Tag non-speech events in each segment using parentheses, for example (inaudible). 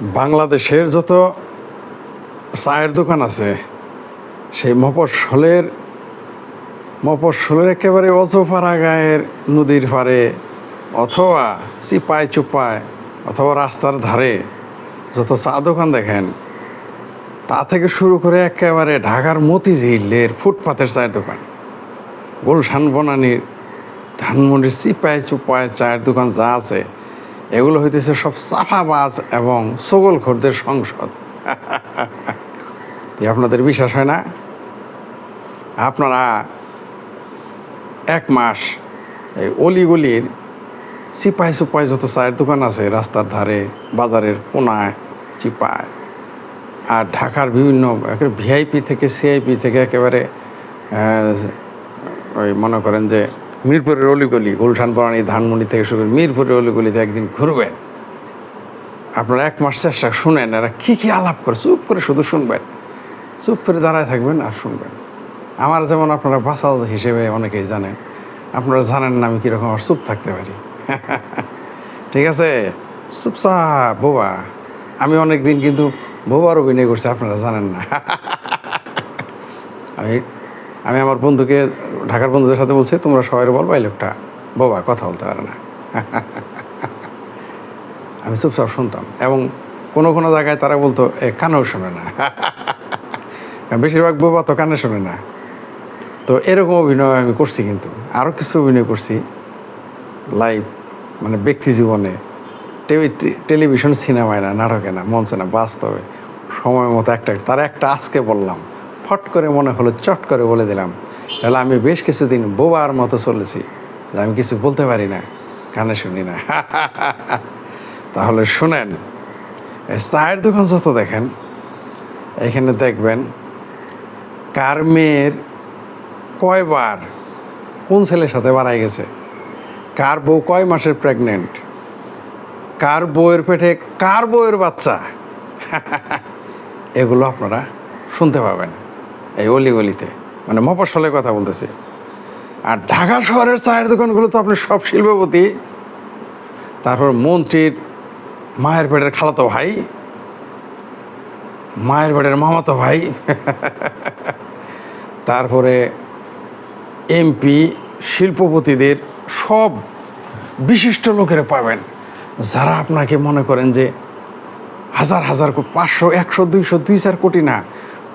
বাংলাদেশের যত চায়ের দোকান আছে, সেই মফস্বলের মফস্বলের একেবারে অজপাড়া গায়ের নদীর পাড়ে অথবা চিপায় চুপায় অথবা রাস্তার ধারে যত চা দোকান দেখেন, তা থেকে শুরু করে একেবারে ঢাকার মতিঝিলের ফুটপাথের চায়ের দোকান। গুলশান বনানির ধানমন্ডির চিপায় চুপায় চায়ের দোকান যা আছে এগুলো হইতেছে সব চাফাবাজ এবং সগলখোরদের সংসদ। আপনাদের বিশ্বাস হয় না? আপনারা এক মাস এই অলিগলির চিপায় চুপায় যত চায়ের দোকান আছে রাস্তার ধারে, বাজারের কোনায়, চিপায়, আর ঢাকার বিভিন্ন ভিআইপি থেকে সিআইপি থেকে একেবারে ওই মনে করেন যে মিরপুরের অলিগলি গুলশান পরানি ধানমন্ডি থেকে শুরু করে মিরপুরের অলিগলিতে একদিন ঘুরবেন। আপনারা এক মাস চেষ্টা শুনেন, এরা কী কী আলাপ করে, চুপ করে শুধু শুনবেন। চুপ করে দাঁড়ায় থাকবেন আর শুনবেন। আমার যেমন আপনারা বাসাল হিসেবে অনেকেই জানেন, আপনারা জানেন না আমি কীরকম আর চুপ থাকতে পারি। (laughs) ঠিক আছে? চুপচাপ বোবা। আমি অনেক দিন কিন্তু বোবার অভিনয় করছি, আপনারা জানেন না। (laughs) আমি আমি আমার বন্ধুকে, ঢাকার বন্ধুদের সাথে বলছি, তোমরা সবাই বলব এই লোকটা। বোবা, কথা বলতে পারে না। (laughs) আমি চুপচাপ শুনতাম এবং কোনো কোনো জায়গায় তারা বলতো, এ, কানেও শোনে না। (laughs) বেশিরভাগ বোবা তো কানে শোনে না। তো এরকম অভিনয় আমি করছি কিন্তু। আরও কিছু অভিনয় করছি লাইভ মানে ব্যক্তি জীবনে। টেলি- টেলিভিশন, সিনেমায় না, নাটকে না, মঞ্চে না, বাস্তবে। সময় মতো একটা, তার একটা আজকে বললাম। ফট করে মনে হলো, চট করে বলে দিলাম, তাহলে আমি বেশ কিছুদিন বোবার মতো চলেছি আমি কিছু বলতে পারি না, কানে শুনি না। (laughs) তাহলে শুনেন চায়ের দোকান যত দেখেন, এখানে দেখবেন, কার মেয়ের কয়বার, কোন ছেলের সাথে বাড়াই গেছে, কার বউ কয় মাসের প্রেগনেন্ট কার বউয়ের পেটে কার বউয়ের বাচ্চা, (laughs) এগুলো আপনারা শুনতে পাবেন। এই অলিগলিতে মানে মফস্বলের কথা বলতেছি। আর ঢাকা শহরের চায়ের দোকানগুলো তো আপনি সব শিল্পপতি, তারপর মন্ত্রীর মায়ের পেটের খালাতো ভাই, মায়ের পেটের মামাতো ভাই, (laughs) তারপরে এমপি, শিল্পপতিদের সব বিশিষ্ট লোকেরা পাবেন। যারা আপনাকে মনে করেন যে হাজার হাজার, পাঁচশো, একশো, দুইশো, দুই চার কোটি না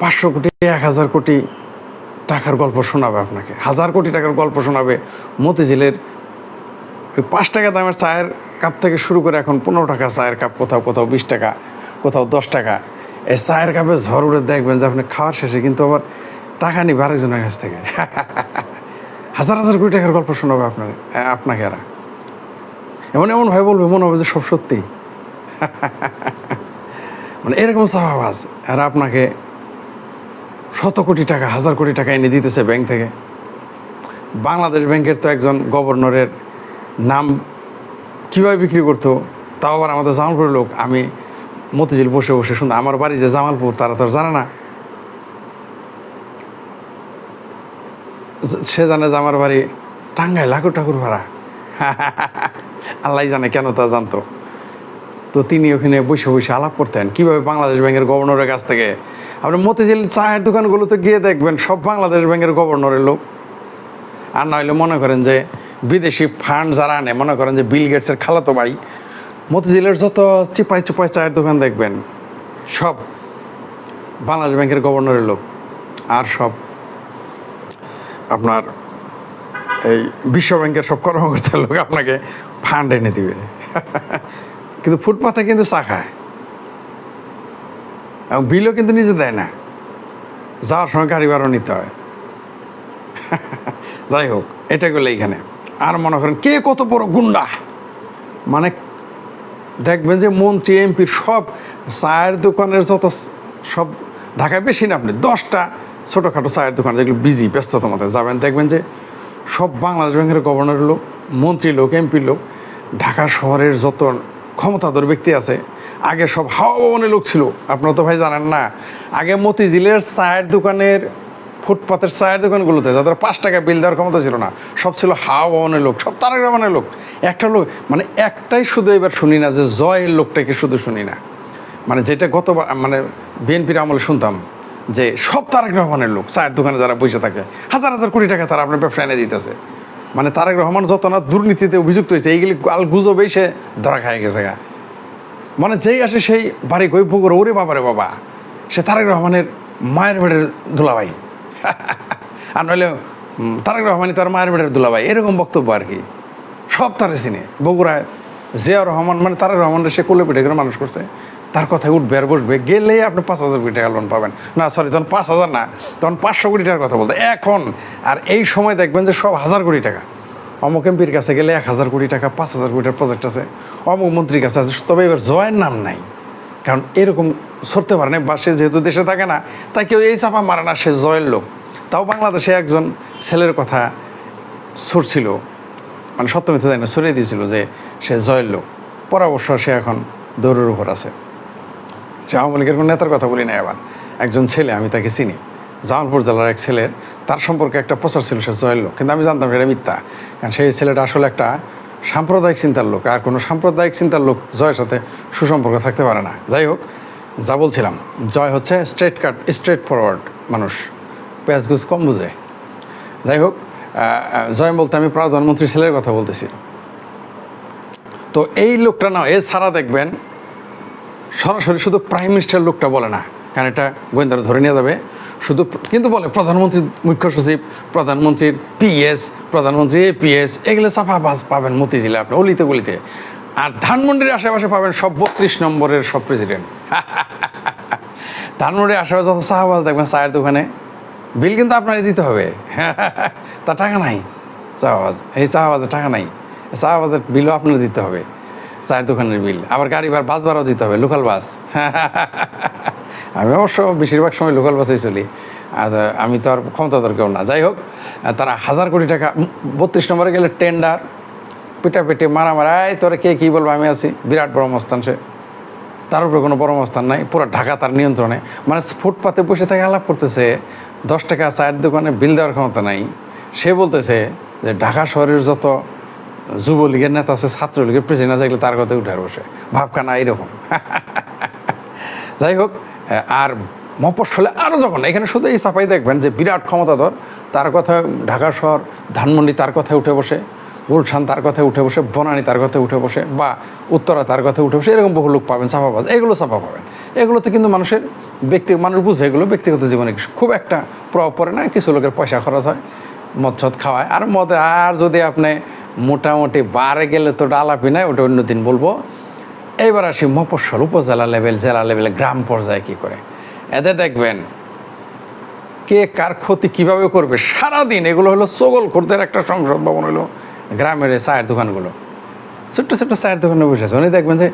পাঁচশো কোটি, এক হাজার কোটি টাকার গল্প শোনাবে আপনাকে। হাজার কোটি টাকার গল্প শোনাবে মতিঝিলের ওই পাঁচ টাকা দামের চায়ের কাপ থেকে শুরু করে এখন পনেরো টাকা চায়ের কাপ, কোথাও কোথাও বিশ টাকা, কোথাও দশ টাকা। এই চায়ের কাপে ঝড় উড়ে দেখবেন যে আপনি খাওয়ার শেষে কিন্তু আবার টাকা নিবে আরেকজনের কাছ থেকে। (laughs) হাজার হাজার কোটি টাকার গল্প শোনাবে আপনার, আপনাকে এরা। এমন এমন ভাই বলবে, মনে হবে যে সব সত্যি। (laughs) মানে এরকম স্বভাবাজ এরা আপনাকে শত কোটি টাকা, হাজার কোটি টাকা এনে দিতেছে ব্যাংক থেকে। বাংলাদেশ ব্যাংকের তো একজন গভর্নরের নাম কীভাবে বিক্রি করতো, তাও আবার আমাদের জামালপুরের লোক। আমি মতিঝিল বসে বসে শুনতাম আমার বাড়ি যে জামালপুর, তারা তো জানে না। সে জানে যে আমার বাড়ি টাঙ্গাই লাখো ঠাকুর ভাড়া। (laughs) আল্লাহ জানে কেন তা জানতো। তো তিনি ওখানে বসে বসে আলাপ করতেন। কীভাবে বাংলাদেশ ব্যাংকের গভর্নরের কাছ থেকে? আপনি মতিঝিল চায়ের দোকানগুলোতে গিয়ে দেখবেন সব বাংলাদেশ ব্যাংকের গভর্নরের লোক। আর নইলে মনে করেন যে বিদেশি ফান্ড যারা আনে, মনে করেন যে বিল গেটসের খালাতো ভাই, মতিঝিলের যত চিপাই চুপাই চায়ের দোকান দেখবেন, সব বাংলাদেশ ব্যাংকের গভর্নরের লোক। আর সব আপনার এই বিশ্ব ব্যাংকের সব কর্মকর্তার লোক আপনাকে ফান্ড এনে দিবে। (laughs) কিন্তু ফুটপাথে কিন্তু চা খায়। এবং বিলও কিন্তু নিজে দেয় না। যাওয়ার সময় গাড়ি ভাড়াও নিতে হয়। (laughs) যাই হোক, এটা গেলে এইখানে। আর মনে করেন কে কত বড় গুন্ডা। মানে দেখবেন যে মন্ত্রী এমপির সব চায়ের দোকানের যত সব ঢাকায় বেশি না আপনি, দশটা ছোটোখাটো চায়ের দোকান যেগুলো বিজি ব্যস্ততার মধ্যে যাবেন, দেখবেন যে সব বাংলাদেশ ব্যাংকের গভর্নর লোক, মন্ত্রী লোক এমপির লোক, ঢাকা শহরের যত ক্ষমতাধর ব্যক্তি আছে। আগে সব হাওয়া ভবনের লোক ছিল। আপনারা তো ভাই জানেন না। আগে মতিঝিলের চায়ের দোকানের, ফুটপাতের চায়ের দোকানগুলোতে যাদের পাঁচ টাকা বিল দেওয়ার ক্ষমতা ছিল না, সব ছিল হাওয়া ভবনের লোক, সব তারেক রহমানের লোক। একটা লোক মানে একটাই শুধু এবার শুনি না যে জয়ের লোকটাকে শুধু শুনি না। মানে যেটা গত মানে বিএনপির আমলে শুনতাম যে সব তারেক রহমানের লোক চায়ের দোকানে যারা বসে থাকে, হাজার হাজার কোটি টাকা তারা আপনার ব্যবসা এনে দিতেছে। মানে তারেক রহমান যত না দুর্নীতিতে অভিযুক্ত হয়েছে, এইগুলি আল গুজবেই সে ধরা খায় গেছে গা। মানে যেই আসে সেই বাড়ি গই পুকুর ওরে বাবারে বাবা, সে তারেক রহমানের মায়ের বেড়ের দুলাভাই। (laughs) আর নইলে তারেক রহমানই তার মায়ের বেড়ের দুলাভাই, এরকম বক্তব্য আর কি। সব তারে চিনে। বগুড়ায় জিয়া রহমান মানে তারেক রহমানের সে কোলে পিঠে করে মানুষ করছে। তার কথায় উঠবে আর বসবে। গেলেই আপনি পাঁচ হাজার কোটি টাকা লোন পাবেন। না সরি তখন পাঁচ হাজার না, তখন পাঁচশো কোটি টাকার কথা বলতে। এখন, আর এই সময় দেখবেন যে সব হাজার কোটি টাকা। অমুক এমপির কাছে গেলে এক হাজার কোটি টাকা, পাঁচ হাজার কোটি টাকার প্রজেক্ট আছে। অমুক মন্ত্রীর কাছে আছে। তবে এবার জয়ের নাম নাই। কারণ এরকম সরতে পারে না বা সে যেহেতু দেশে থাকে না, তাই কেউ এই চাপা মারে না, সে জয়ের লোক। তাও বাংলাদেশে একজন ছেলের কথা ছুটছিল মানে সত্য মিথ্যা জানি না সরিয়ে দিয়েছিল যে সে জয়ের লোক। পরে অবশ্য সে এখন দৌড়ের উপর আছে। সে আওয়ামী লীগের কোনো নেতার কথা বলি না এবার একজন ছেলে, আমি তাকে চিনি। জামালপুর জেলার এক ছেলের, তার সম্পর্কে একটা প্রচার ছিল, সে জয়ের লোক। কিন্তু আমি জানতাম সেটা মিথ্যা। কারণ সেই ছেলেটা আসলে একটা সাম্প্রদায়িক চিন্তার লোক। আর কোনো সাম্প্রদায়িক চিন্তার লোক জয়ের সাথে সুসম্পর্ক থাকতে পারে না। যাই হোক, যা বলছিলাম, জয় হচ্ছে স্ট্রেট কাট স্ট্রেট ফরওয়ার্ড মানুষ। প্যাঁচগুজ কম বুঝে। যাই হোক জয় বলতে আমি প্রধানমন্ত্রী ছেলের কথা বলতেছি। তো এই লোকটা না এছাড়া দেখবেন সরাসরি শুধু প্রাইম মিনিস্টার লোকটা বলে না, কারণ এটা গোয়েন্দারা ধরে নিয়ে যাবে। শুধু কিন্তু বলে, প্রধানমন্ত্রী, মুখ্য সচিব প্রধানমন্ত্রীর পিএস প্রধানমন্ত্রী এপিএস এগুলো চাপা বাস পাবেন মতিঝিলে আপনি, অলিতে গলিতে। আর ধানমন্ডির আশেপাশে পাবেন সব বত্রিশ নম্বরের সব প্রেসিডেন্ট (laughs) ধানমন্ডির আশেপাশে যত চাহাবাজ দেখবেন চায়ের দোকানে, বিল কিন্তু আপনারই দিতে হবে। (laughs) তা টাকা নাই, চাহাবাজ। এই চাহাবাজের টাকা নাই চাহাবাজের বিলও আপনার দিতে হবে। চায়ের দোকানের বিল। আবার গাড়ি ভাড়া, বাস ভাড়াও দিতে হবে লোকাল বাস (laughs) আমি অবশ্য বেশিরভাগ সময় লোকাল বাসেই চলি। আর আমি তো আর ক্ষমতাধর কেউ না। যাই হোক তারা হাজার কোটি টাকা বত্রিশ নম্বরে গেলে টেন্ডার পিটাপিটি মারামারি এই তোরা কে কী বলব, আমি আছি। বিরাট বড় সে। তার উপরে কোনো পরামস্থান নাই। পুরো ঢাকা তার নিয়ন্ত্রণে। মানে ফুটপাতে বসে থেকে আলাপ করতেছে, দশ টাকা চায়ের দোকানে বিল দেওয়ার ক্ষমতা নাই। সে বলতেছে যে ঢাকা শহরের যত যুবলীগের নেতা আছে, ছাত্রলীগের প্রেসিডেন্ট আছে তার কথা উঠে আর বসে। ভাবখানা এইরকম। (laughs) যাই হোক আর মফস্বলে আরও যখন, এখানে শুধু এই চাপাই দেখবেন যে বিরাট ক্ষমতাধর, তার কথা ঢাকা শহর, ধানমন্ডি তার কথায় উঠে বসে, গুলশান তার কথায় উঠে বসে, বনানী তার কথায় উঠে বসে, বা উত্তরা তার কথায় উঠে বসে, এরকম বহু লোক পাবেন, চাপা পাবেন, এগুলো চাপা পাবেন। এগুলোতে কিন্তু মানুষের ব্যক্তি, মানুষ বুঝে এগুলো ব্যক্তিগত জীবনে খুব একটা প্রভাব পড়ে না, কিছু লোকের পয়সা খরচ হয় মদ সদ খাওয়ায়, আর মদে, আর যদি আপনি মোটামুটি বারে গেলে তো ডালাপি নাই, ওটা অন্য দিন বলব। এইবার আসি মফস্বল উপজেলা লেভেল, জেলা লেভেলে, গ্রাম পর্যায়ে কী করে? এদের দেখবেন, কে কার ক্ষতি কীভাবে করবে? সারাদিন এগুলো হলো সগল খোরদের একটা সংসদ ভবন হলো গ্রামের চায়ের দোকানগুলো। ছোট্ট ছোট্ট চায়ের দোকানে বসে আছে। উনি দেখবেন যে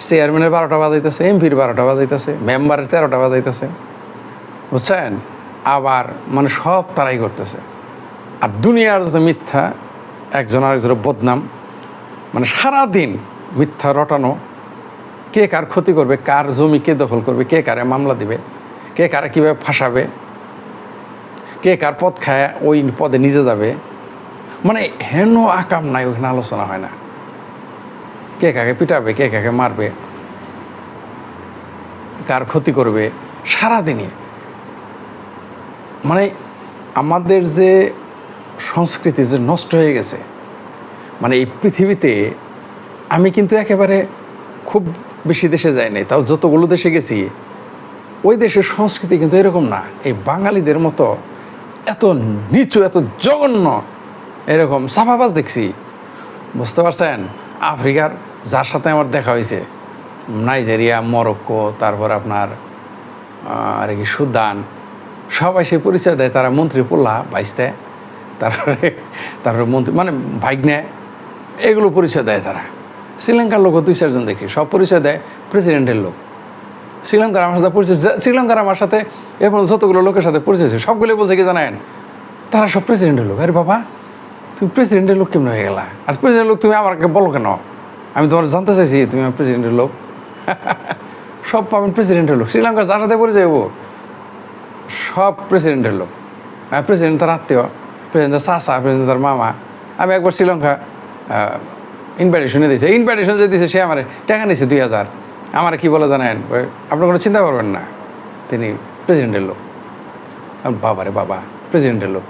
চেয়ারম্যানের বারোটা বাজাইতেছে এমপির বারোটা বাজাইতেছে মেম্বারের তেরোটা বাজাইতেছে। বুঝছেন? আবার মানে সব তারাই করতেছে। আর দুনিয়ার যত মিথ্যা একজন আরেকজনের বদনাম। মানে সারাদিন মিথ্যা রটানো। কে কার ক্ষতি করবে, কার জমি কে দখল করবে, কে কারে মামলা দিবে, কে কারে কীভাবে ফাঁসাবে, কে কার পদ খায়, ওই পদে নিজে যাবে। মানে হেন আকাম নাই ওখানে আলোচনা হয় না। কে কাকে পিটাবে, কে কাকে মারবে, কার ক্ষতি করবে, সারাদিনই। মানে আমাদের যে সংস্কৃতি যে নষ্ট হয়ে গেছে মানে এই পৃথিবীতে আমি কিন্তু একেবারে খুব বেশি দেশে যাই নাই, তাও যতগুলো দেশে গেছি, ওই দেশের সংস্কৃতি কিন্তু এরকম না। এই বাঙালিদের মতো এত নিচু, এত জঘন্য এরকম সাফাবাজ দেখছি। বুঝতে পারছেন? আফ্রিকার যার সাথে আমার দেখা হয়েছে, নাইজেরিয়া, মরক্কো, তারপর আপনার আর কি সুদান, সবাই সে পরিচয় দেয়, তারা মন্ত্রী পোল্লা বাইসতে তারপরে তারপরে মন্ত্রী মানে ভাগ্নে, এগুলো পরিচয় দেয় তারা। শ্রীলঙ্কার লোকও দুই, চারজন দেখছি, সব পরিচয় দেয় প্রেসিডেন্টের লোক। শ্রীলঙ্কার আমার সাথে পরিচয় শ্রীলঙ্কার আমার সাথে এরপর যতগুলো লোকের সাথে পরিচয় হয়েছে, সবগুলো বলছে কি জানেন? তারা সব প্রেসিডেন্টের লোক। আরে বাবা, তুমি প্রেসিডেন্টের লোক কেমন হয়ে গেলা? আর প্রেসিডেন্টের লোক তুমি আমাকে বলো কেন? আমি তোমার জানতে চাইছি তুমি আমার প্রেসিডেন্টের লোক। (laughs) সব পাবেন প্রেসিডেন্টের লোক। শ্রীলঙ্কার যার সাথে পরিচয় হব সব প্রেসিডেন্টের লোক। প্রেসিডেন্ট তার আত্মীয়। প্রেসিডেন্ট তার চাচা প্রেসিডেন্ট তার মামা। আমি একবার শ্রীলঙ্কা ইনভাইটেশনে দিয়েছে। ইনভাইটেশন যে দিয়েছে সে আমার টাকা নিয়েছে দুই হাজার। আমার কী বলে জানেন? ওই, আপনি কোনো চিন্তা করবেন না। তিনি প্রেসিডেন্টের লোক। আমি, বাবারে বাবা প্রেসিডেন্টের লোক।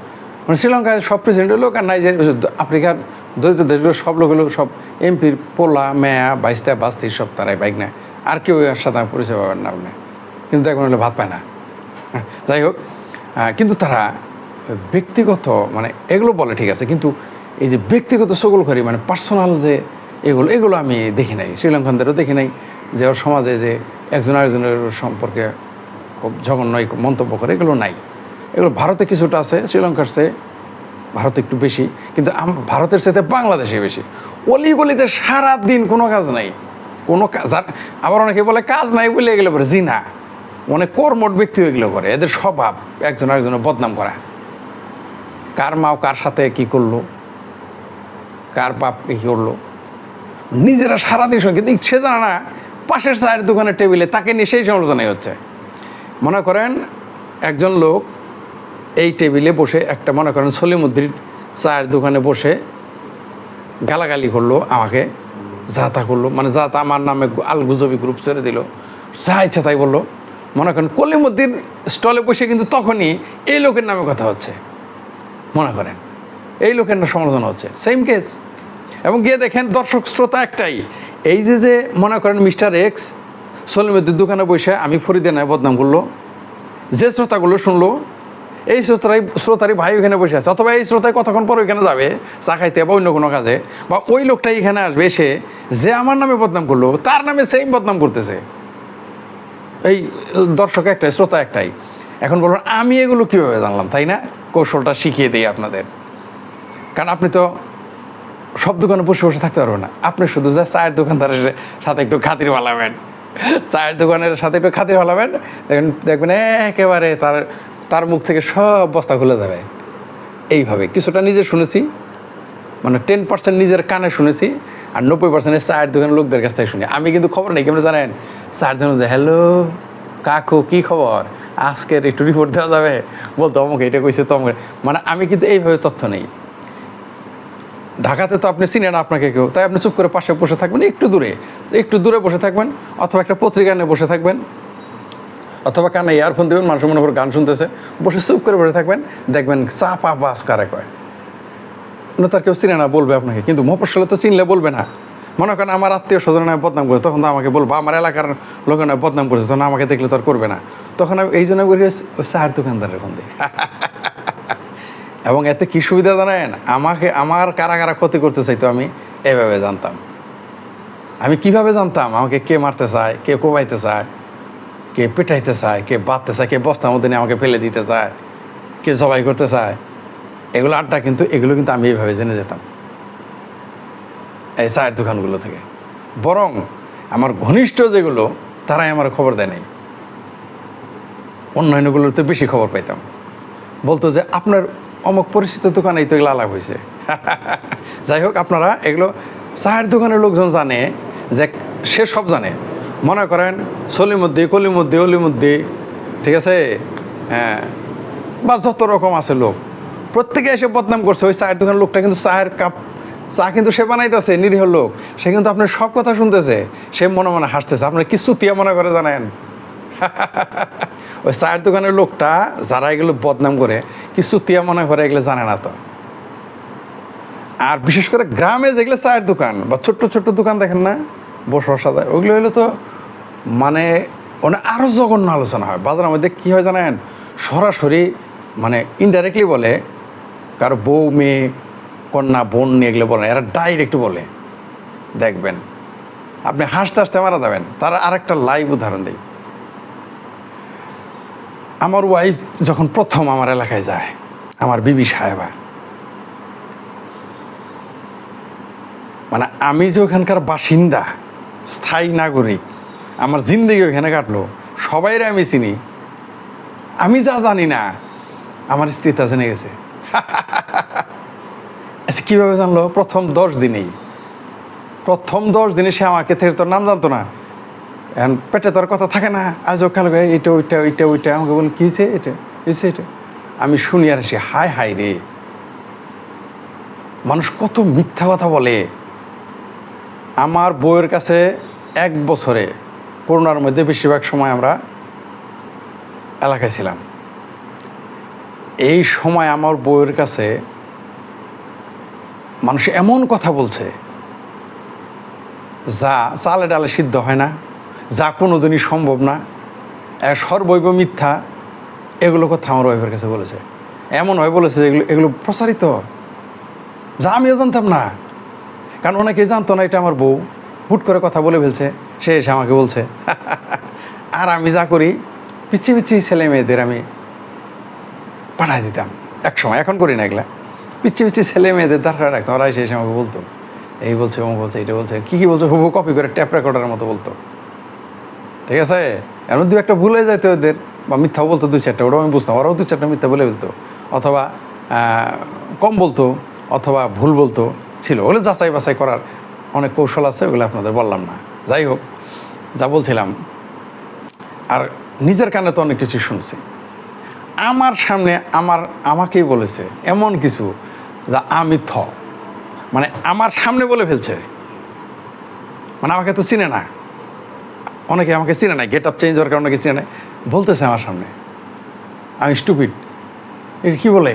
মানে শ্রীলঙ্কায় সব প্রেসিডেন্টের লোক আর নাইজেরিয়া আফ্রিকার দরিদ্র দেশগুলো সব লোক সব এমপির পোলা মেয়া বাইশটা বাস্তি সব তারাই বাইক নেয়। আর কেউ এর সাথে পরিচয় পাবেন না আপনি। কিন্তু এখন হলে ভাত পায় না। যাই হোক কিন্তু তারা ব্যক্তিগত মানে এগুলো বলে ঠিক আছে, কিন্তু এই যে ব্যক্তিগত সকল করি মানে পার্সোনাল যে এগুলো এগুলো আমি দেখি নাই। শ্রীলঙ্কানদেরও দেখি নাই যে ওর সমাজে যে একজন আরেকজনের সম্পর্কে খুব জঘন্য মন্তব্য করে, এগুলো নাই। এগুলো ভারতে কিছুটা আছে, শ্রীলঙ্কার চেয়ে ভারত একটু বেশি, কিন্তু ভারতের সাথে বাংলাদেশে বেশি। অলি গলিতে সারাদিন কোনো কাজ নাই। কোনো কাজ আবার অনেকে বলে কাজ নাই বলে এগুলো করে জি না অনেক কর্মট ব্যক্তি এগুলো করে, এদের স্বভাব, একজন আরেকজনের বদনাম করা। কার মাও কার সাথে কি করল? কার বাপ কি করল? নিজেরা সারাদিন সঙ্গে কিন্তু সে জানে না, পাশের চায়ের দোকানের টেবিলে তাকে নিয়ে সেই সমালোচনাই হচ্ছে। মনে করেন একজন লোক এই টেবিলে বসে একটা, মনে করেন সলিমুদ্দির চায়ের দোকানে বসে গালাগালি করল আমাকে যা তা করল মানে যা তা আমার নামে আলগুজবি গ্রুপ ছেড়ে দিল। যা ইচ্ছা তাই বলল। মনে করেন কলিমুদ্দিন স্টলে বসে কিন্তু তখনই এই লোকের নামে কথা হচ্ছে। মনে করেন। এই লোকের না সমালোচনা হচ্ছে। সেম কেস এবং গিয়ে দেখেন দর্শক শ্রোতা একটাই। এই যে যে মনে করেন মিস্টার এক্স সলিমুদ্দির দোকানে বসে আমি ফরিদে নয় বদনাম করল, যে শ্রোতাগুলো শুনলো, এই শ্রোতারাই, শ্রোতারই ভাই ওখানে বসে আছে। অথবা এই শ্রোতায় কতক্ষণ পর ওইখানে যাবে, চা খাইতে বা অন্য কোনো কাজে, বা ওই লোকটাই এখানে আসবে এসে যে আমার নামে বদনাম করল, তার নামে সেম বদনাম করতেছে। এই দর্শক একটাই, শ্রোতা একটাই। এখন বলবেন আমি এগুলো কীভাবে জানলাম, তাই না? কৌশলটা শিখিয়ে দিই আপনাদের। কারণ আপনি তো সব দোকানে বসে বসে থাকতে পারবেন না। আপনি শুধু যা চায়ের দোকানদারের সাথে একটু খাতির ভালাবেন চায়ের দোকানের সাথে একটু খাতির ভালাবেন দেখবেন দেখবেন একেবারে তার তার মুখ থেকে সব বস্তা খুলে যাবে। এইভাবে কিছুটা নিজে শুনেছি। মানে টেন পার্সেন্ট নিজের কানে শুনেছি আর নব্বই পার্সেন্ট চায়ের দোকানের লোকদের কাছ থেকে শুনি। আমি কিন্তু খবর নেই, কেমন জানেন? চায়ের দোকানে হ্যালো, কাকু, কি খবর? আজকের একটু রিপোর্ট দেওয়া যাবে। বলতো, অমুক এটা কইছে, তমুক মানে আমি কিন্তু এইভাবে তথ্য নেই। ঢাকাতে তো আপনি চিনেন আপনাকে কেউ, তাই আপনি চুপ করে পাশে বসে থাকবেন, একটু দূরে। একটু দূরে বসে থাকবেন, অথবা একটা পত্রিকা নিয়ে বসে থাকবেন, অথবা কানে ইয়ারফোন দেবেন, মানুষের মনে করে গান শুনতেছে, বসে চুপ করে বসে থাকবেন, দেখবেন চাপা বাস কারে কয়। তার কেউ চিনে না, বলবে আপনাকে, কিন্তু মফস্বলে তো চিনলে বলবে না। মনে করেন আমার আত্মীয় স্বজন বদনাম করে, তখন তো আমাকে বলব, আমার এলাকার লোকের নয় বদনাম করেছে, তখন আমাকে দেখলে তো আর করবে না। তখন আমি এই জন্য করি ওই চায়ের দোকানদারের ফোন দিই এবং এতে কী সুবিধা জানেন? আমাকে, আমার কারা কারা ক্ষতি করতে চাইতো আমি এভাবে জানতাম। আমি কীভাবে জানতাম? আমাকে কে মারতে চায়, কে কোবাইতে চায়, কে পেটাইতে চায়, কে বাঁধতে চায়, কে বস্তার মধ্যে নিয়ে আমাকে ফেলে দিতে চায়, কে জবাই করতে চায়। এগুলো আড্ডা কিন্তু, এগুলো কিন্তু আমি এইভাবে জেনে যেতাম। এই চায়ের দোকানগুলো থেকে। বরং আমার ঘনিষ্ঠ যেগুলো, তারাই আমার খবর দেয় নাই। অন্যান্যগুলোতে বেশি খবর পাইতাম। বলতো যে, আপনার অমুক পরিচিত দোকানেই তো এগুলো আলাপ হয়েছে (laughs) যাই হোক, আপনারা এগুলো চায়ের দোকানের লোকজন জানে যে, সে সব জানে। মনে করেন, সলিমুদ্দি, কলিমুদ্দি, অলিমুদ্দি, ঠিক আছে? হ্যাঁ বা যত রকম আছে লোক। প্রত্যেকে এসে বদনাম করছে, ওই চায়ের দোকানের লোকটা কিন্তু চায়ের কাপ চা কিন্তু সে বানাইতেছে, নিরীহ লোক। সে কিন্তু আপনার সব কথা শুনতেছে। সে মনে মনে হাসতেছে। আপনার কিছু তিয়া মনে করে জানেন? (laughs) ওই চায়ের দোকানের লোকটা যারা এগুলো বদনাম করে, কিছু তিয়া মনে করে এগুলো জানে না তো। আর বিশেষ করে গ্রামে যেগুলো চায়ের দোকান বা ছোট্ট ছোট্ট দোকান দেখেন না, বসে সাদা ওগুলো হলো তো মানে ওনে আরও জঘন্য আলোচনা হয়। বাজারের মধ্যে কী হয় জানেন? সরাসরি মানে ইনডাইরেক্টলি বলে, কারও বউ, মেয়ে কন্যা, বোন নিয়ে এগুলো বলে এরা ডাইরেক্ট বলে। দেখবেন, আপনি হাসতে হাসতে মারা যাবেন। তার আরেকটা লাইভ উদাহরণ দিই। আমার ওয়াইফ যখন প্রথম আমার এলাকায় যায়, আমার বিবি সাহেবা। মানে আমি যে ওখানকার বাসিন্দা, স্থায়ী নাগরিক, আমার জিন্দগি ওখানে কাটলো, সবাইরে আমি চিনি। আমি যা জানি না, আমার স্ত্রী তা জেনে গেছে। (laughs) আচ্ছা কীভাবে জানলো? প্রথম দশ দিনেই। প্রথম দশ দিনে সে আমাকে থেকে তোর নাম জানতো না। এখন পেটে তোর কথা থাকে না। আজও কাল এটা ওইটা ওইটা ওইটা। আমাকে বল কী হয়েছে এটা? হয়েছে এটা? আমি শুনি আর সে হাই হাই রে। মানুষ কত মিথ্যা কথা বলে। আমার বউয়ের কাছে এক বছরে করোনার মধ্যে বেশিরভাগ সময় আমরা এলাকায় ছিলাম। এই সময় আমার বউয়ের কাছে মানুষ এমন কথা বলছে, যা চালে ডালে সিদ্ধ হয় না, যা কোনো দিনই সম্ভব না সর্বৈব মিথ্যা, এগুলো কথা আমার ওয়াইফের কাছে বলেছে। এমন হয় বলেছে যে এগুলো এগুলো প্রচারিত। যা আমিও জানতাম না। কারণ অনেকে জানতো না, এটা আমার বউ। হুট করে কথা বলে ফেলছে, সে এসে আমাকে বলছে, (laughs) আর আমি যা করি পিচ্ছি পিচ্ছি ছেলে মেয়েদের আমি পাঠাই দিতাম। এক সময়, এখন করি না এগুলা। পিচ্ছি পিচ্ছি ছেলে মেয়েদের দরকার রাখতাম ওরা এসে আমাকে বলতো। এই বলছে, ও বলছে, এটা বলছে। কী কী বলছে? হুবু কপি করে ট্যাপ রেকর্ডারের মতো বলতো। ঠিক আছে? এমন দু একটা ভুল যাইতো ওদের, বা মিথ্যাও বলতো দু চারটা, ওটাও আমি বুঝতাম। ওরাও দু চারটা মিথ্যা বলে ফেলতো। অথবা কম বলতো, অথবা ভুল বলতো, ছিল। ওগুলো যাচাই বাছাই করার অনেক কৌশল আছে, ওগুলো আপনাদের বললাম না। যাই হোক, যা বলছিলাম। আর নিজের কানে তো অনেক কিছু শুনছি। আমার সামনে আমার, আমাকেই বলেছে, এমন কিছু যা আমি থ। মানে আমার সামনে বলে ফেলছে। মানে আমাকে তো চিনে না। অনেকে আমাকে চিনে না গেট আপ চেঞ্জ হওয়ার কারণে অনেকে চিনে না। বলতেছে আমার সামনে। আমি স্টুপিড এটা কি বলে?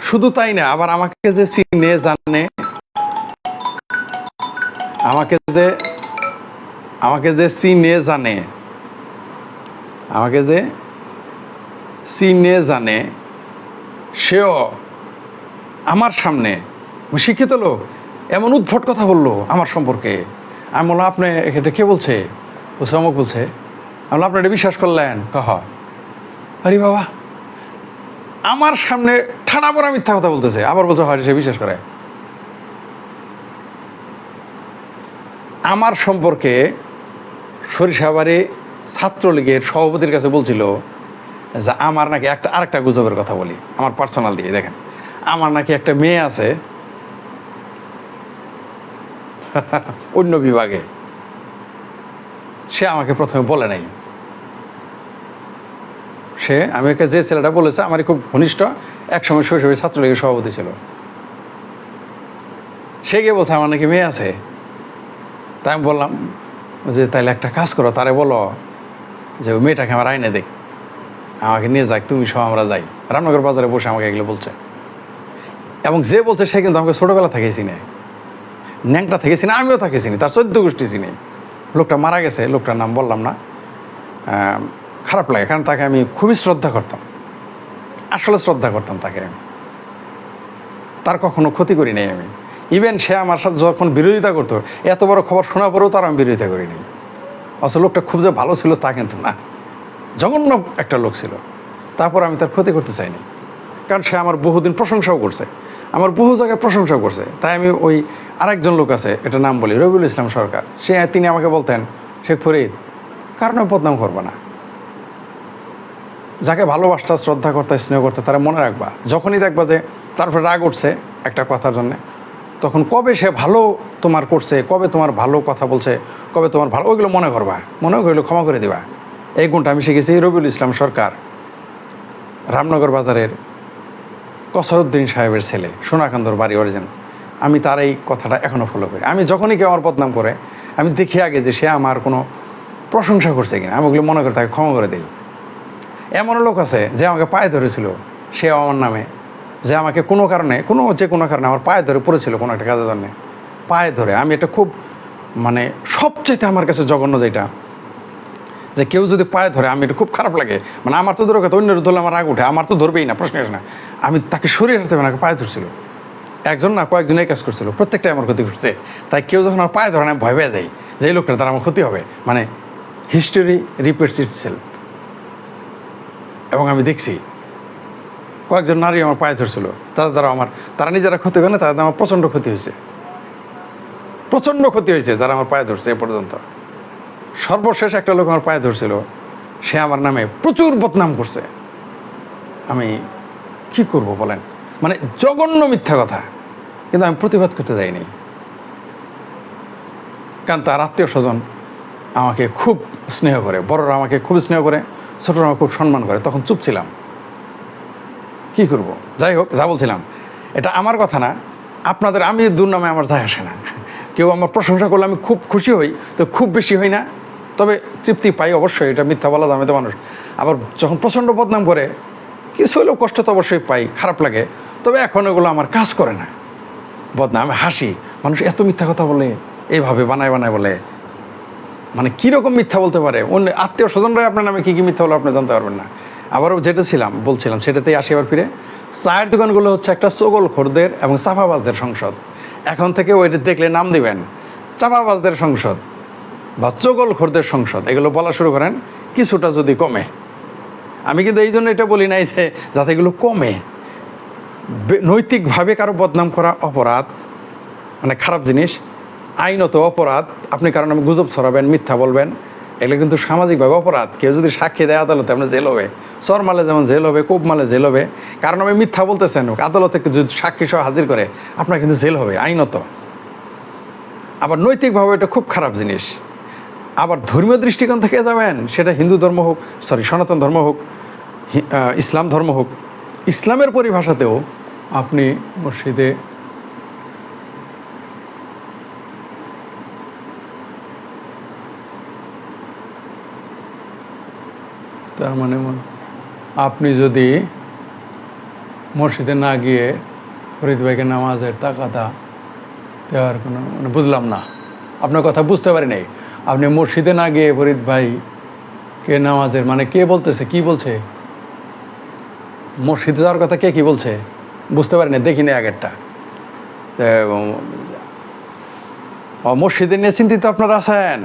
শুধু তাই না, আবার আমাকে যে চিনে, জানে, আমাকে যে আমাকে যে চিনে, জানে, আমাকে যে চিনে, জানে, সেও আমার সামনে। শিক্ষিত লোক এমন উদ্ভট কথা বলল আমার সম্পর্কে। আমি বললাম আপনি এটা কে বলছে? বলছে অমুক বলছে। আমি বললাম, আপনি এটা বিশ্বাস করলেন? কহ আরে বাবা আমার সামনে ঠাডা পড়া মিথ্যা কথা বলতেছে। আবার বলছে হয় সে বিশ্বাস করে। আমার সম্পর্কে সরিষাবাড়ি ছাত্রলীগের সভাপতির কাছে বলছিল যে আমার নাকি একটা আরেকটা গুজবের কথা বলি আমার পার্সোনাল দিয়ে দেখেন। আমার নাকি একটা মেয়ে আছে। অন্য বিভাগে। সে আমাকে প্রথমে বলে নাই। সে আমি ওকে যে ছেলেটা বলেছে আমার খুব ঘনিষ্ঠ। একসময় শৈশবে ছাত্রলীগের সভাপতি ছিল। সে গিয়ে বলছে, আমার নাকি মেয়ে আছে। তাই আমি বললাম, যে তাইলে একটা কাজ করো, তারে বলো যে ওই মেয়েটাকে আমার আইনে দেখ। আমাকে নিয়ে যাক, তুমি সহ আমরা যাই। রামনগর বাজারে বসে আমাকে এগুলো বলছে। এবং যে বলছে সে কিন্তু আমাকে ছোটোবেলা থেকে চিনে। ন্যাংটা থেকে চিনে, আমিও তাকে চিনি, তার চোদ্দ গোষ্ঠী চিনি। লোকটা মারা গেছে, লোকটার নাম বললাম না। খারাপ লাগে, কারণ তাকে আমি খুবই শ্রদ্ধা করতাম। আসলে শ্রদ্ধা করতাম তাকে আমি। তার কখনো ক্ষতি করি নাই আমি। ইভেন সে আমার সাথে যখন বিরোধিতা করতো, এত বড় খবর শোনার পরেও তার আমি বিরোধিতা করিনি অথচ লোকটা খুব যে ভালো ছিল তা কিন্তু না। জঘন্য একটা লোক ছিল। তারপর আমি তার ক্ষতি করতে চাইনি। কারণ সে আমার বহুদিন প্রশংসাও করছে। আমার বহু জায়গায় প্রশংসা করছে। তাই আমি ওই আরেকজন লোক আছে, এটা নাম বলি, রবিউল ইসলাম সরকার। সে, তিনি আমাকে বলতেন, শেখ ফরিদ কারণে বদনাম করবে না। যাকে ভালোবাসতা, শ্রদ্ধা করতে, স্নেহ করতে, তারা মনে রাখবা। যখনই দেখবা যে তারপরে রাগ উঠছে একটা কথার জন্যে, তখন কবে সে ভালো তোমার করছে, কবে তোমার ভালো কথা বলছে, কবে তোমার ভালো, ওইগুলো মনে করবা। মনে করলে ক্ষমা করে দিবা। এই গুণটা আমি শিখেছি রবিউল ইসলাম সরকার, রামনগর বাজারের কসরুদ্দিন সাহেবের ছেলে, সোনাকান্দর বাড়ি অরিজিন আমি তার এই কথাটা এখনও ফলো করি। আমি যখনই কেউ আমার বদনাম করে, আমি দেখি আগে যে সে আমার কোনো প্রশংসা করছে কিনা। আমি ওগুলো মনে করে তাকে ক্ষমা করে দিই। এমন লোক আছে যে আমাকে পায়ে ধরেছিল সে আমার নামে। যে আমাকে কোনো কারণে, কোনো যে কোনো কারণে আমার পায়ে ধরে পড়েছিল কোনো একটা কাজের জন্যে। পায়ে ধরে। আমি এটা খুব মানে সবচেয়ে আমার কাছে জঘন্য যেটা যে কেউ যদি পায়ে ধরে, আমি এটা খুব খারাপ লাগে। মানে আমার তো ধরো অন্যের ধরলে আমার রাগ উঠে, আমার তো ধরবেই না প্রশ্ন না। আমি তাকে সরিয়ে হাঁটতে হবে না, পায়ে ধরছিল। একজন না কয়েকজন এই কাজ করছিল, প্রত্যেকটাই আমার ক্ষতি করছে। তাই কেউ যখন আমার পায়ে ধরে না ভয় পেয়ে যাই যে এই লোকটা তার আমার ক্ষতি হবে। মানে হিস্টোরি রিপিটস ইট সেলফ এবং আমি দেখছি, কয়েকজন নারী আমার পায়ে ধরছিল, তাদের দ্বারা আমার, তারা নিজেরা ক্ষতি করে না, তাদের আমার প্রচণ্ড ক্ষতি হয়েছে। প্রচণ্ড ক্ষতি হয়েছে যারা আমার পায়ে ধরছে এ পর্যন্ত। সর্বশেষ একটা লোক আমার পায়ে ধরছিল। সে আমার নামে প্রচুর বদনাম করছে। আমি কি করব বলেন? মানে জঘন্য মিথ্যা কথা। কিন্তু আমি প্রতিবাদ করতে যাইনি কারণ তার আত্মীয় স্বজন আমাকে খুব স্নেহ করে, বড়রা আমাকে খুব স্নেহ করে, ছোটরা আমাকে খুব সম্মান করে। তখন চুপ ছিলাম। কি করব? যাই হোক, যা বলছিলাম। এটা আমার কথা না। আপনাদের আমি দুর্নামে আমার যায় আসে না। কেউ আমার প্রশংসা করলে আমি খুব খুশি হই। তো খুব বেশি হই না। তবে তৃপ্তি পাই অবশ্যই, এটা মিথ্যা বলা যাবে তো মানুষ। আবার যখন প্রচণ্ড বদনাম করে, কিছু হলেও কষ্ট তো অবশ্যই পাই, খারাপ লাগে। তবে এখন এগুলো আমার কাজ করে না। বদনাম, হাসি, মানুষ এত মিথ্যা কথা বলে এইভাবে বানায় বানায় বলে। মানে কীরকম মিথ্যা বলতে পারে? অন্য আত্মীয় স্বজনরাই আপনার নামে কী কী মিথ্যা হলো আপনি জানতে পারবেন না। আবারও যেটা ছিলাম, বলছিলাম, সেটাতেই আসি এবার ফিরে। চায়ের দোকানগুলো হচ্ছে একটা চগল খোরদের এবং চাপাবাজদের সংসদ। এখন থেকে ওইটা দেখলে নাম দিবেন, চাপাবাজদের সংসদ। বা চগল খোরদের সংসদ, এগুলো বলা শুরু করেন, কিছুটা যদি কমে। আমি কিন্তু এই জন্য এটা বলি নাই যে যাতে এগুলো কমে। নৈতিকভাবে কারও বদনাম করা অপরাধ মানে খারাপ জিনিস, আইনত অপরাধ, আপনি কারণ আমি গুজব ছড়াবেন, মিথ্যা বলবেন, এগুলো কিন্তু সামাজিকভাবে অপরাধ। কেউ যদি সাক্ষী দেয় আদালতে আপনার জেল হবে। চর মালে যেমন জেল হবে, কোপ মালে জেল হবে। কারণ আমি মিথ্যা বলতেছেন, আদালতে যদি সাক্ষী সহ হাজির করে, আপনার কিন্তু জেল হবে, আইনত। আবার নৈতিকভাবে এটা খুব খারাপ জিনিস। আবার ধর্মীয় দৃষ্টিকোণ থেকে যাবেন, সেটা হিন্দু ধর্ম হোক সরি সনাতন ধর্ম হোক ইসলাম ধর্ম হোক, ইসলামের পরিভাষাতেও আপনি মসজিদে তার মানে আপনি যদি মসজিদে না গিয়ে ফরিদ ভাইকে নামাজের টাকাটা দেওয়ার কোনো মানে বুঝলাম না। আপনার কথা বুঝতে পারি নাই আপনি মসজিদে না গিয়ে ফরিদ ভাই কে নামাজের মানে কে বলতেছে, কি বলছে? মসজিদে যাওয়ার কথা কে কি বলছে? বুঝতে পারি না দেখিনি আগেরটা মসজিদে নিয়ে চিন্তিত আপনারা আছেন?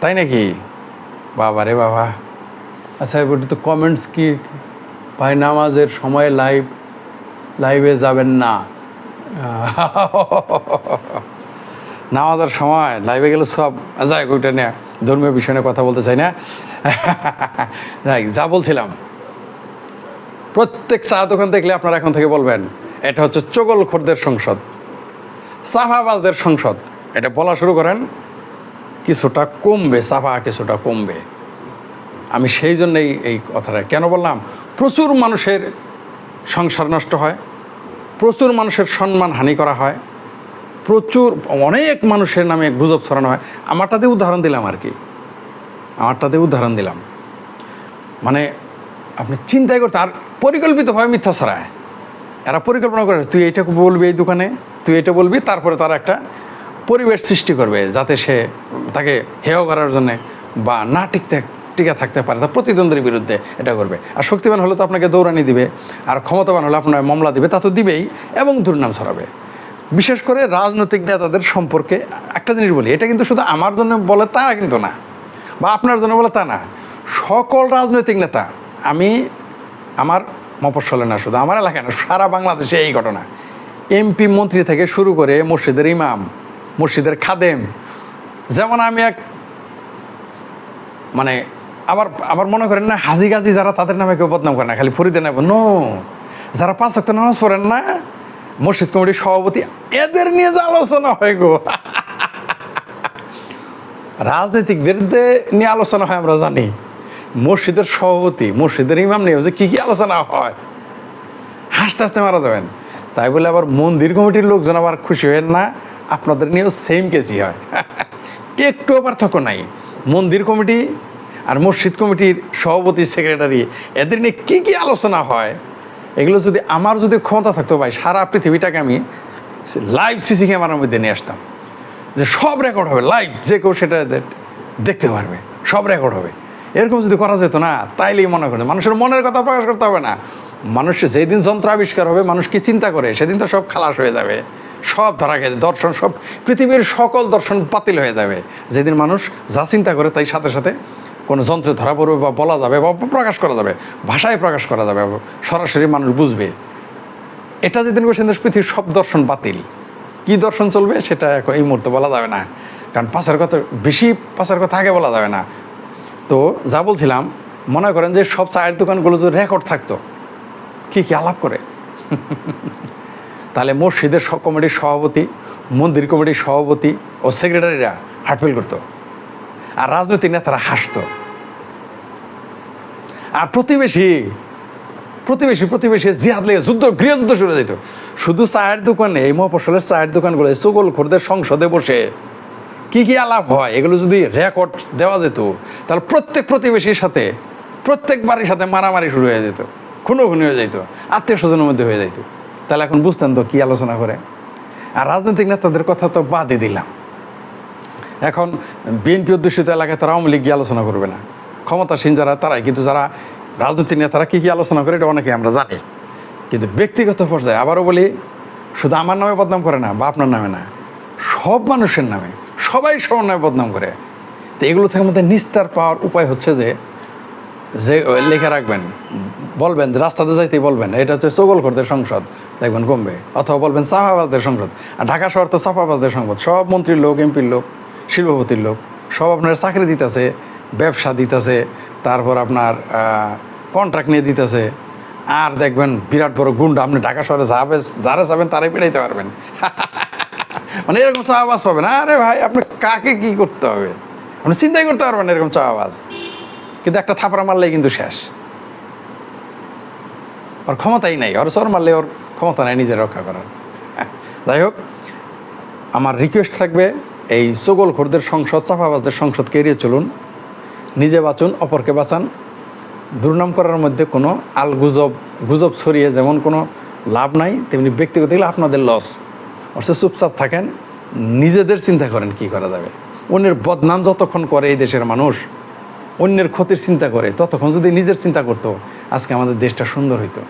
তাই নাকি? বাবা রে বাবা। আচ্ছা এবার তো কমেন্টস কি? ভাই, নামাজের সময় লাইভ লাইভে যাবেন না। (laughs) নামাজের সময় লাইভে গেলে সব, যাই ওইটা নিয়ে ধর্মীয় বিষয় নিয়ে কথা বলতে চাই না। (laughs) যাই, যা বলছিলাম। প্রত্যেক চা দোকান দেখলে আপনারা এখন থেকে বলবেন, এটা হচ্ছে চগল খোরদের সংসদ, সাফাবাজদের সংসদ। এটা বলা শুরু করেন, কিছুটা কমবে, সাফা কিছুটা কমবে। আমি সেই জন্যই এই কথাটা, কেন বললাম? প্রচুর মানুষের সংসার নষ্ট হয়, প্রচুর মানুষের সম্মান হানি করা হয় প্রচুর, অনেক মানুষের নামে গুজব ছড়ানো হয়। আমারটাতে উদাহরণ দিলাম আর কি। আমারটাতে উদাহরণ দিলাম। মানে আপনি চিন্তাই করতে, আর পরিকল্পিতভাবে মিথ্যা ছড়ায়। এরা পরিকল্পনা করে, তুই এইটা বলবি এই দোকানে, তুই এটা বলবি, তারপরে তারা একটা পরিবেশ সৃষ্টি করবে, যাতে সে তাকে হেয় করার জন্যে বা না টিকতে টিকে থাকতে পারে তা প্রতিদ্বন্দ্বীর বিরুদ্ধে এটা করবে। আর শক্তিবান হলে তো আপনাকে দৌড়ানি দিবে, আর ক্ষমতাবান হলে আপনার মামলা দিবে, তা তো দিবেই, এবং দুর্নাম ছড়াবে। বিশেষ করে রাজনৈতিক নেতাদের সম্পর্কে একটা জিনিস বলি, এটা কিন্তু শুধু আমার জন্য বলে তা কিন্তু না, বা আপনার জন্য বলে তা না। সকল রাজনৈতিক নেতা, আমি আমার মফস্বলে না শুধু, আমার এলাকায় না, সারা বাংলাদেশে এই ঘটনা। এমপি, মন্ত্রী থেকে শুরু করে মসজিদের ইমাম, মসজিদের খাদেম, যেমন আমি এক মানে আবার আবার মনে করেন না, হাজি গাজি যারা তাদের নামে কেউ বদনাম করে না, খালি ফরিদে নেব নো, যারা পাঁচ নামাজ পড়েন না মসজিদ কমিটির সভাপতি এদের নিয়ে যে আলোচনা হয় গো। রাজনীতিকদের নিয়ে আলোচনা হয়, আমরা জানি। মসজিদের সভাপতি মসজিদের ইমাম নিয়ে যে কী কী আলোচনা হয়, হাসতে হাসতে মারা যাবেন। তাই বলে আবার মন্দির কমিটির লোকজন আবার খুশি হবেন না, আপনাদের নিয়েও সেম কেসই হয়। একটুও পার্থক্য নাই। মন্দির কমিটি আর মসজিদ কমিটির সভাপতি সেক্রেটারি এদের নিয়ে কী কী আলোচনা হয় এগুলো যদি আমার যদি ক্ষমতা থাকতো ভাই, সারা পৃথিবীটাকে আমি লাইভ সিসি ক্যামেরার মধ্যে নিয়ে আসতাম। যে সব রেকর্ড হবে লাইভ যে কেউ সেটা দেখতে পারবে, সব রেকর্ড হবে। এরকম যদি করা যেত না, তাইলেই মনে করে মানুষের মনের কথা প্রকাশ করতে হবে না। মানুষের যেদিন যন্ত্র আবিষ্কার হবে, মানুষ কি চিন্তা করে? সেদিন তো সব খালাস হয়ে যাবে। সব ধরা গেছে দর্শন সব, পৃথিবীর সকল দর্শন বাতিল হয়ে যাবে। যেদিন মানুষ যা চিন্তা করে, তাই সাথে সাথে কোনো যন্ত্রে ধরা পড়বে বা বলা যাবে বা প্রকাশ করা যাবে, ভাষায় প্রকাশ করা যাবে, সরাসরি মানুষ বুঝবে। এটা যেদিন করে সেদিন পৃথিবীর সব দর্শন বাতিল। কি দর্শন চলবে সেটা এখন এই মুহূর্তে বলা যাবে না। কারণ পাশের কথা, বেশি পাশের কথা আগে বলা যাবে না। তো যা বলছিলাম, মনে করেন যে সব চায়ের দোকানগুলো যদি রেকর্ড থাকতো, কি কি আলাপ করে? তাহলে মসজিদের কমিটির সভাপতি, মন্দির কমিটির সভাপতি ও সেক্রেটারিরা হাটফিল করতো। আর রাজনৈতিক নেতারা হাসতো। আর প্রতিবেশী প্রতিবেশী প্রতিবেশী জিহাদ লেগে যুদ্ধ, গৃহযুদ্ধ শুরু যেত। শুধু চায়ের দোকানে এই মহাফসলের চায়ের দোকানগুলো চগল খোরদের সংসদে বসে। কি কি আলাপ হয়, এগুলো যদি রেকর্ড দেওয়া যেত, তাহলে প্রত্যেক প্রতিবেশীর সাথে, প্রত্যেক বাড়ির সাথে মারামারি শুরু হয়ে যেত খুনো খুনি হয়ে যেত আত্মীয় স্বজনের মধ্যে হয়ে যেত। তাহলে এখন বুঝতেন তো কি আলোচনা করে। আর রাজনৈতিক নেতাদের কথা তো বাদই দিলাম। এখন বিএনপি অধ্যুষিত এলাকায় তারা আওয়ামী লীগ গিয়ে আলোচনা করবে না। ক্ষমতাসীন যারা, তারাই। কিন্তু যারা রাজনৈতিক নেতারা কী কী আলোচনা করে, এটা অনেকে আমরা জানি। কিন্তু ব্যক্তিগত পর্যায়ে আবারও বলি, শুধু আমার নামে বদনাম করে না, বা আপনার নামে না, সব মানুষের নামে, সবাই সবার নামে বদনাম করে। তো এগুলো থেকে মধ্যে নিস্তার পাওয়ার উপায় হচ্ছে যে যে লেখা রাখবেন, বলবেন যে রাস্তাতে যাইতে বলবেন, এটা হচ্ছে চগলখোরদের সংসদ, দেখবেন কমবে। অথবা বলবেন চাপাবাজদের সংসদ। আর ঢাকা শহর তো চাপাবাজদের সংসদ সব মন্ত্রীর লোক, এমপির লোক। শিল্পপতির লোক। সব আপনার চাকরি দিতেছে, ব্যবসা দিতেছে, তারপর আপনার কন্ট্রাক্ট নিয়ে দিতেছে। আর দেখবেন বিরাট বড় গুন্ডা, আপনি ঢাকা শহরে যাবে, যারা যাবেন তারাই পেড়াইতে পারবেন। (laughs) মানে এরকম চা আওয়াজ পাবেন। আরে ভাই, আপনি কাকে কি করতে হবে? আপনি চিন্তাই করতে পারবেন এরকম চা আওয়াজ কিন্তু একটা থাপড়া মারলেই কিন্তু শেষ। ওর ক্ষমতাই নাই। ওর চর মারলে ওর ক্ষমতা নাই নিজের রক্ষা করার। (laughs) যাই হোক, আমার রিকোয়েস্ট থাকবে এই চগলখোরদের সংসদ চাপাবাজদের সংসদকে এড়িয়ে চলুন। নিজে বাঁচুন, অপরকে বাঁচান। দুর্নাম করার মধ্যে কোনো আল গুজব গুজব ছড়িয়ে যেমন কোনো লাভ নাই, তেমনি ব্যক্তিগত গেলে আপনাদের লস অর্থাৎ চুপচাপ থাকেন, নিজেদের চিন্তা করেন কি করা যাবে। অন্যের বদনাম যতক্ষণ করে এই দেশের মানুষ, অন্যের ক্ষতির চিন্তা করে, ততক্ষণ যদি নিজের চিন্তা করতো, আজকে আমাদের দেশটা সুন্দর হইতো।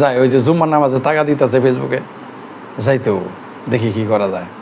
যাই, ওই যে জুম্মার নামাজে টাকা দিতেছে ফেসবুকে যাইতেও। দেখি কি করা যায়।